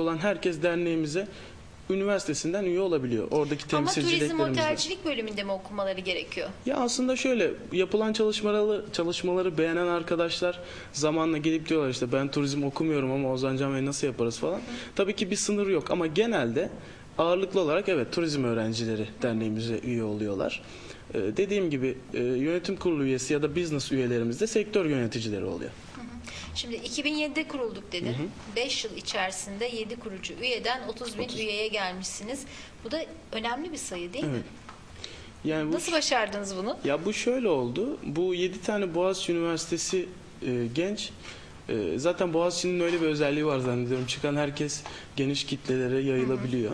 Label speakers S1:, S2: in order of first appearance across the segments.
S1: olan herkes derneğimize üniversitesinden üye olabiliyor. Oradaki
S2: Ama turizm otelcilik bölümünde mi okumaları gerekiyor?
S1: Ya aslında şöyle yapılan çalışmaları çalışmaları beğenen arkadaşlar zamanla gelip diyorlar işte ben turizm okumuyorum ama Ozan Can Bey nasıl yaparız falan. Tabii ki bir sınır yok ama genelde ağırlıklı olarak evet turizm öğrencileri derneğimize üye oluyorlar. Ee, dediğim gibi e, yönetim kurulu üyesi ya da business üyelerimiz de sektör yöneticileri oluyor.
S2: Şimdi 2007'de kurulduk dedin. 5 yıl içerisinde 7 kurucu üyeden 30 bin
S1: 30.
S2: üyeye gelmişsiniz. Bu da önemli bir sayı değil mi?
S1: Evet. Yani bu
S2: Nasıl başardınız bunu?
S1: Ya bu şöyle oldu. Bu 7 tane Boğaziçi Üniversitesi e, genç e, zaten Boğaziçi'nin öyle bir özelliği var zannediyorum. Çıkan herkes geniş kitlelere yayılabiliyor.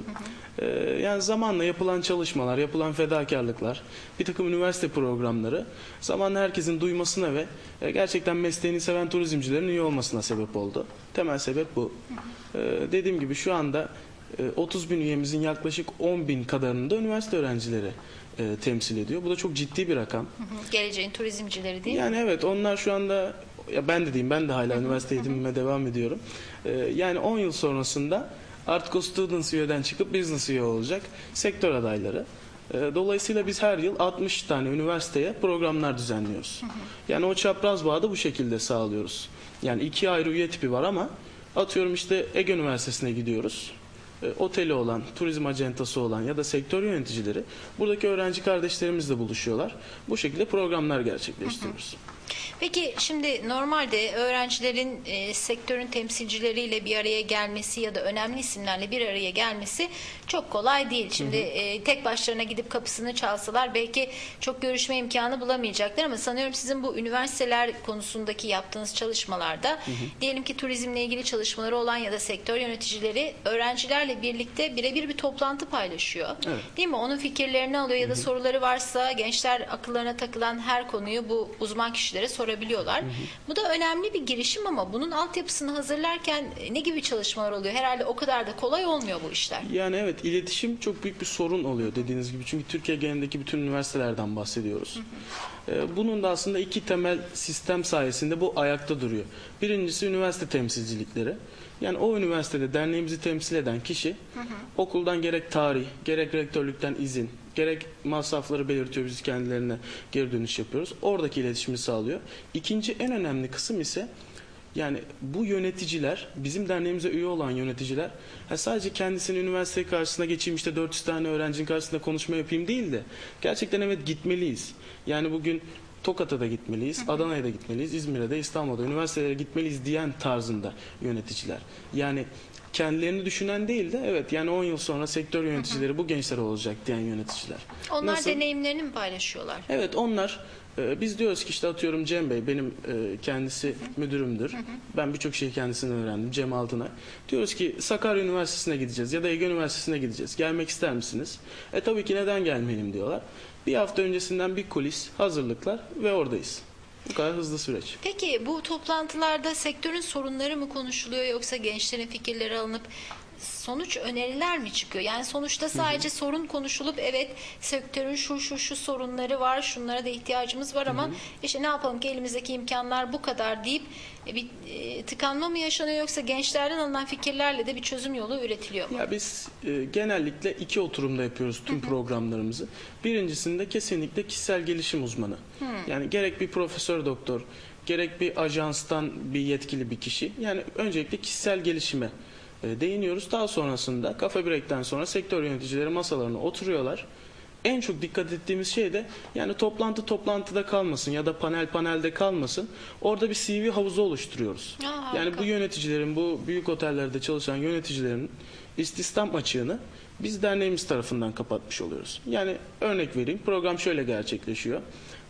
S1: E, yani zamanla yapılan çalışmalar, yapılan fedakarlıklar, bir takım üniversite programları zamanla herkesin duymasına ve e, gerçekten mesleğini seven turizmcilerin üye olmasına sebep oldu. Temel sebep bu. E, dediğim gibi şu anda e, 30 bin üyemizin yaklaşık 10 bin kadarını da üniversite öğrencileri e, temsil ediyor. Bu da çok ciddi bir rakam.
S2: Hı hı. Geleceğin turizmcileri değil mi?
S1: Yani evet onlar şu anda ya ben de diyeyim ben de hala üniversite eğitimime devam ediyorum. Ee, yani 10 yıl sonrasında artık o students üyeden çıkıp business üye olacak sektör adayları. Ee, dolayısıyla biz her yıl 60 tane üniversiteye programlar düzenliyoruz. Yani o çapraz bağı da bu şekilde sağlıyoruz. Yani iki ayrı üye tipi var ama atıyorum işte Ege Üniversitesi'ne gidiyoruz. E, oteli olan, turizm acentası olan ya da sektör yöneticileri buradaki öğrenci kardeşlerimizle buluşuyorlar. Bu şekilde programlar gerçekleştiriyoruz.
S2: Peki şimdi normalde öğrencilerin e, sektörün temsilcileriyle bir araya gelmesi ya da önemli isimlerle bir araya gelmesi çok kolay değil. Şimdi e, tek başlarına gidip kapısını çalsalar belki çok görüşme imkanı bulamayacaklar ama sanıyorum sizin bu üniversiteler konusundaki yaptığınız çalışmalarda diyelim ki turizmle ilgili çalışmaları olan ya da sektör yöneticileri öğrencilerle birlikte birebir bir toplantı paylaşıyor.
S1: Evet.
S2: Değil mi? Onun fikirlerini alıyor ya da soruları varsa gençler akıllarına takılan her konuyu bu uzman kişilere sorabiliyorlar. Bu da önemli bir girişim ama bunun altyapısını hazırlarken e, ne gibi çalışmalar oluyor? Herhalde o kadar da kolay olmuyor bu işler.
S1: Yani evet iletişim çok büyük bir sorun oluyor dediğiniz gibi. Çünkü Türkiye genelindeki bütün üniversitelerden bahsediyoruz. Ee, Bunun da aslında iki temel sistem sayesinde bu ayakta duruyor. Birincisi üniversite temsilcilikleri. Yani o üniversitede derneğimizi temsil eden kişi okuldan gerek tarih, gerek rektörlükten izin, gerek masrafları belirtiyor biz kendilerine geri dönüş yapıyoruz. Oradaki iletişimi sağlıyor. İkinci en önemli kısım ise yani bu yöneticiler, bizim derneğimize üye olan yöneticiler ha sadece kendisini üniversite karşısına geçeyim işte 400 tane öğrencinin karşısında konuşma yapayım değil de gerçekten evet gitmeliyiz. Yani bugün Tokat'a da gitmeliyiz, Adana'ya da gitmeliyiz, İzmir'e de İstanbul'da üniversitelere gitmeliyiz diyen tarzında yöneticiler. Yani kendilerini düşünen değil de evet yani 10 yıl sonra sektör yöneticileri bu gençler olacak diyen yöneticiler.
S2: Onlar
S1: Nasıl?
S2: deneyimlerini mi paylaşıyorlar?
S1: Evet onlar e, biz diyoruz ki işte atıyorum Cem Bey benim e, kendisi müdürümdür. Ben birçok şeyi kendisinden öğrendim Cem Altınay. Diyoruz ki Sakarya Üniversitesi'ne gideceğiz ya da Ege Üniversitesi'ne gideceğiz. Gelmek ister misiniz? E tabii ki neden gelmeyelim diyorlar. Bir hafta öncesinden bir kulis, hazırlıklar ve oradayız. Bu kadar hızlı süreç.
S2: Peki bu toplantılarda sektörün sorunları mı konuşuluyor yoksa gençlerin fikirleri alınıp sonuç öneriler mi çıkıyor? Yani sonuçta sadece sorun konuşulup evet sektörün şu şu şu sorunları var, şunlara da ihtiyacımız var ama işte ne yapalım ki elimizdeki imkanlar bu kadar deyip e, bir e, tıkanma mı yaşanıyor yoksa gençlerden alınan fikirlerle de bir çözüm yolu üretiliyor mu?
S1: Ya biz e, genellikle iki oturumda yapıyoruz tüm programlarımızı. Birincisinde kesinlikle kişisel gelişim uzmanı. Yani gerek bir profesör doktor, gerek bir ajanstan bir yetkili bir kişi. Yani öncelikle kişisel gelişime değiniyoruz. Daha sonrasında kafe break'ten sonra sektör yöneticileri masalarına oturuyorlar. En çok dikkat ettiğimiz şey de yani toplantı toplantıda kalmasın ya da panel panelde kalmasın. Orada bir CV havuzu oluşturuyoruz.
S2: Aa,
S1: yani
S2: harika.
S1: bu yöneticilerin, bu büyük otellerde çalışan yöneticilerin istihdam açığını biz derneğimiz tarafından kapatmış oluyoruz. Yani örnek vereyim, program şöyle gerçekleşiyor.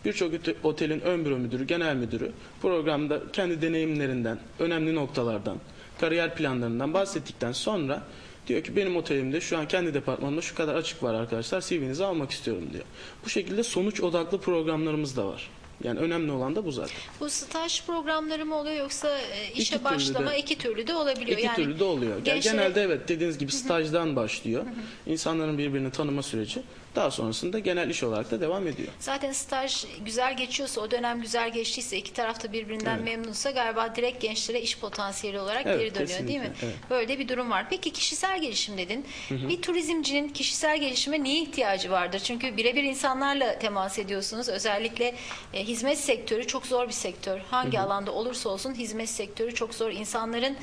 S1: Birçok ote- otelin ön büro müdürü, genel müdürü programda kendi deneyimlerinden, önemli noktalardan, kariyer planlarından bahsettikten sonra diyor ki benim otelimde şu an kendi departmanımda şu kadar açık var arkadaşlar CV'nizi almak istiyorum diyor. Bu şekilde sonuç odaklı programlarımız da var. Yani önemli olan da bu zaten.
S2: Bu staj programları mı oluyor yoksa e, işe
S1: İki
S2: başlama
S1: de-
S2: iki türlü de olabiliyor.
S1: İki
S2: yani
S1: türlü de oluyor.
S2: Gençlere-
S1: Genelde evet dediğiniz gibi stajdan başlıyor. İnsanların birbirini tanıma süreci. Daha sonrasında genel iş olarak da devam ediyor.
S2: Zaten staj güzel geçiyorsa, o dönem güzel geçtiyse, iki tarafta birbirinden
S1: Evet.
S2: memnunsa galiba direkt gençlere iş potansiyeli olarak
S1: Evet,
S2: geri dönüyor değil mi?
S1: kesinlikle, evet.
S2: Böyle bir durum var. Peki kişisel gelişim dedin. Bir turizmcinin kişisel gelişime niye ihtiyacı vardır? Çünkü birebir insanlarla temas ediyorsunuz. Özellikle e, hizmet sektörü çok zor bir sektör. Hangi alanda olursa olsun hizmet sektörü çok zor. İnsanların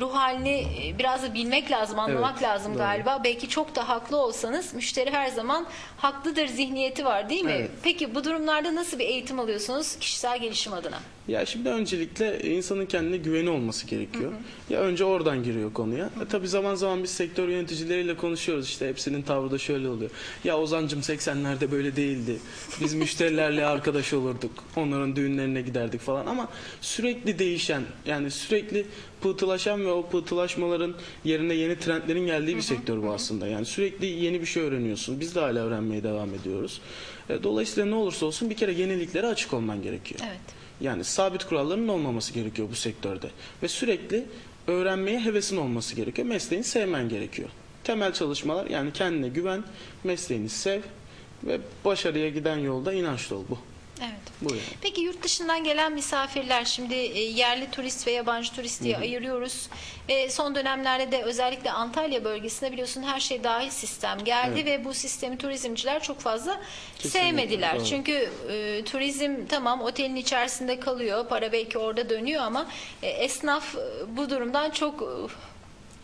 S2: ruh halini e, biraz da bilmek lazım, anlamak
S1: Evet,
S2: lazım
S1: doğru.
S2: galiba. Belki çok da haklı olsanız müşteri her zaman haklıdır zihniyeti var değil mi?
S1: Evet.
S2: Peki bu durumlarda nasıl bir eğitim alıyorsunuz kişisel gelişim adına?
S1: Ya şimdi öncelikle insanın kendine güveni olması gerekiyor. Ya önce oradan giriyor konuya. E, tabii zaman zaman biz sektör yöneticileriyle konuşuyoruz işte hepsinin tavrı da şöyle oluyor. Ya Ozancım 80'lerde böyle değildi. Biz müşterilerle arkadaş olurduk. Onların düğünlerine giderdik falan ama sürekli değişen yani sürekli pıhtılaşan ve o pıhtılaşmaların yerine yeni trendlerin geldiği bir sektör bu aslında. Yani sürekli yeni bir şey öğreniyorsun. Biz de hala öğrenmeye devam ediyoruz. E, Dolayısıyla ne olursa olsun bir kere yeniliklere açık olman gerekiyor.
S2: Evet.
S1: Yani sabit kuralların olmaması gerekiyor bu sektörde. Ve sürekli öğrenmeye hevesin olması gerekiyor. Mesleğini sevmen gerekiyor. Temel çalışmalar yani kendine güven, mesleğini sev ve başarıya giden yolda inançlı ol bu.
S2: Evet.
S1: Bu yani.
S2: Peki yurt dışından gelen misafirler şimdi e, yerli turist ve yabancı turist diye ayırıyoruz. Ve son dönemlerde de özellikle Antalya bölgesinde biliyorsun her şey dahil sistem geldi
S1: Evet.
S2: ve bu sistemi turizmciler çok fazla
S1: Kesinlikle,
S2: sevmediler.
S1: doğru.
S2: Çünkü e, turizm tamam otelin içerisinde kalıyor, para belki orada dönüyor ama e, esnaf e, bu durumdan çok e,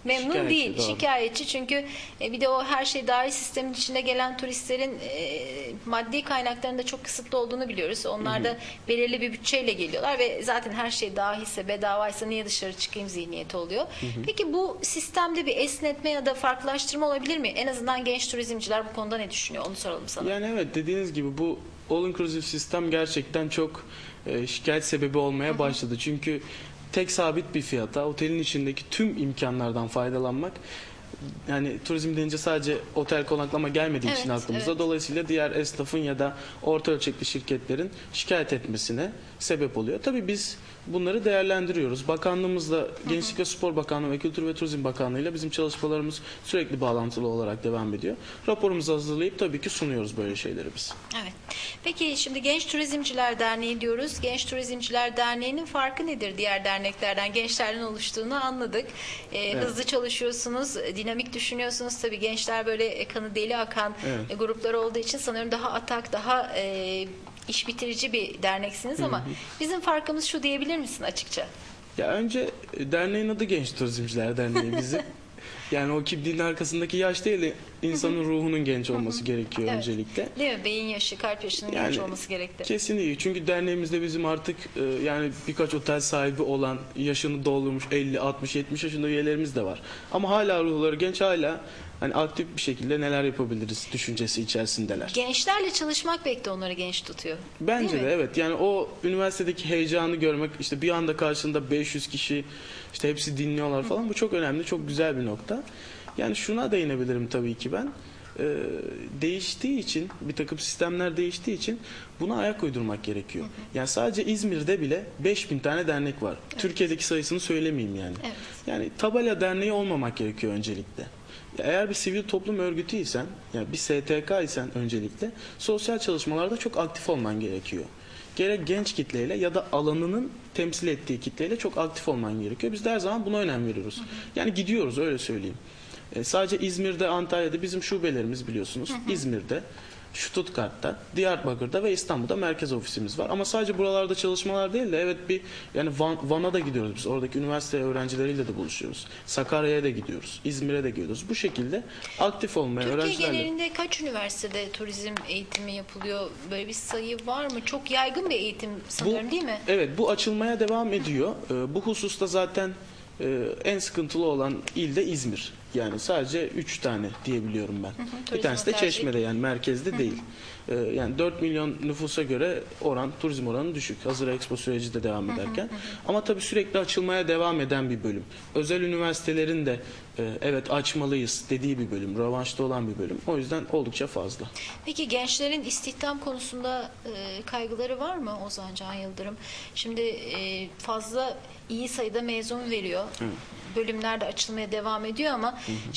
S2: memnun
S1: Şikayetçi,
S2: değil.
S1: doğru.
S2: Şikayetçi çünkü e, bir de o her şey dahil sistemin içinde gelen turistlerin e, maddi kaynaklarının da çok kısıtlı olduğunu biliyoruz. Onlar da belirli bir bütçeyle geliyorlar ve zaten her şey dahilse bedavaysa niye dışarı çıkayım zihniyeti oluyor. Peki bu sistemde bir esnetme ya da farklılaştırma olabilir mi? En azından genç turizmciler bu konuda ne düşünüyor? Onu soralım sana.
S1: Yani evet dediğiniz gibi bu all inclusive sistem gerçekten çok e, şikayet sebebi olmaya başladı. Çünkü tek sabit bir fiyata otelin içindeki tüm imkanlardan faydalanmak yani turizm deyince sadece otel konaklama gelmediği için
S2: Evet,
S1: aklımıza
S2: evet.
S1: dolayısıyla diğer esnafın ya da orta ölçekli şirketlerin şikayet etmesine sebep oluyor. Tabii biz bunları değerlendiriyoruz. Bakanlığımızla Gençlik ve Spor Bakanlığı ve Kültür ve Turizm Bakanlığı ile bizim çalışmalarımız sürekli bağlantılı olarak devam ediyor. Raporumuzu hazırlayıp tabii ki sunuyoruz böyle şeyleri biz.
S2: Evet. Peki şimdi Genç Turizmciler Derneği diyoruz. Genç Turizmciler Derneği'nin farkı nedir diğer derneklerden? Gençlerden oluştuğunu anladık. Ee,
S1: Evet.
S2: Hızlı çalışıyorsunuz, e, dinamik düşünüyorsunuz. Tabii gençler böyle e, kanı deli akan
S1: Evet.
S2: e, gruplar olduğu için sanıyorum daha atak, daha e, iş bitirici bir derneksiniz ama bizim farkımız şu diyebilir misin açıkça?
S1: Ya önce e, derneğin adı Genç Turizmciler Derneği bizim. Yani o kimliğin arkasındaki yaş değil de insanın ruhunun genç olması gerekiyor
S2: Evet.
S1: öncelikle.
S2: Değil mi? Beyin yaşı, kalp yaşının genç
S1: Yani
S2: olması gerekli.
S1: Kesinlikle. Çünkü derneğimizde bizim artık e, yani birkaç otel sahibi olan, yaşını doldurmuş 50, 60, 70 yaşında üyelerimiz de var. Ama hala ruhları genç hala hani aktif bir şekilde neler yapabiliriz düşüncesi içerisindeler.
S2: Gençlerle çalışmak belki de onları genç tutuyor.
S1: Bence
S2: Değil
S1: de
S2: mi?
S1: evet. Yani o üniversitedeki heyecanı görmek işte bir anda karşında 500 kişi işte hepsi dinliyorlar falan bu çok önemli, çok güzel bir nokta. Yani şuna değinebilirim tabii ki ben. Ee, değiştiği için bir takım sistemler değiştiği için buna ayak uydurmak gerekiyor. Yani sadece İzmir'de bile 5000 tane dernek var. Türkiye'deki sayısını söylemeyeyim yani.
S2: Evet.
S1: Yani tabela derneği olmamak gerekiyor öncelikle. Eğer bir sivil toplum örgütüysen, yani bir STK isen öncelikle sosyal çalışmalarda çok aktif olman gerekiyor. Gerek genç kitleyle ya da alanının temsil ettiği kitleyle çok aktif olman gerekiyor. Biz de her zaman buna önem veriyoruz. Yani gidiyoruz öyle söyleyeyim. E, sadece İzmir'de, Antalya'da bizim şubelerimiz biliyorsunuz. İzmir'de, Stuttgart'ta, Diyarbakır'da ve İstanbul'da merkez ofisimiz var. Ama sadece buralarda çalışmalar değil de evet bir yani Van, Van'a da gidiyoruz biz. Oradaki üniversite öğrencileriyle de buluşuyoruz. Sakarya'ya da gidiyoruz. İzmir'e de gidiyoruz. Bu şekilde aktif olmaya
S2: Türkiye
S1: öğrencilerle.
S2: genelinde kaç üniversitede turizm eğitimi yapılıyor? Böyle bir sayı var mı? Çok yaygın bir eğitim sanıyorum değil mi?
S1: Evet bu açılmaya devam ediyor. Ee, bu hususta zaten e, en sıkıntılı olan il de İzmir. Yani sadece 3 tane diyebiliyorum ben. bir
S2: turizm
S1: tanesi de
S2: otelcilik.
S1: Çeşme'de yani merkezde değil. Ee, yani 4 milyon nüfusa göre oran turizm oranı düşük. Hazır expo süreci de devam ederken. Ama tabii sürekli açılmaya devam eden bir bölüm. Özel üniversitelerin de e, evet açmalıyız dediği bir bölüm. Rövanşta olan bir bölüm. O yüzden oldukça fazla.
S2: Peki gençlerin istihdam konusunda e, kaygıları var mı Ozan Can Yıldırım? Şimdi e, fazla iyi sayıda mezun veriyor. Bölümler de açılmaya devam ediyor ama şimdi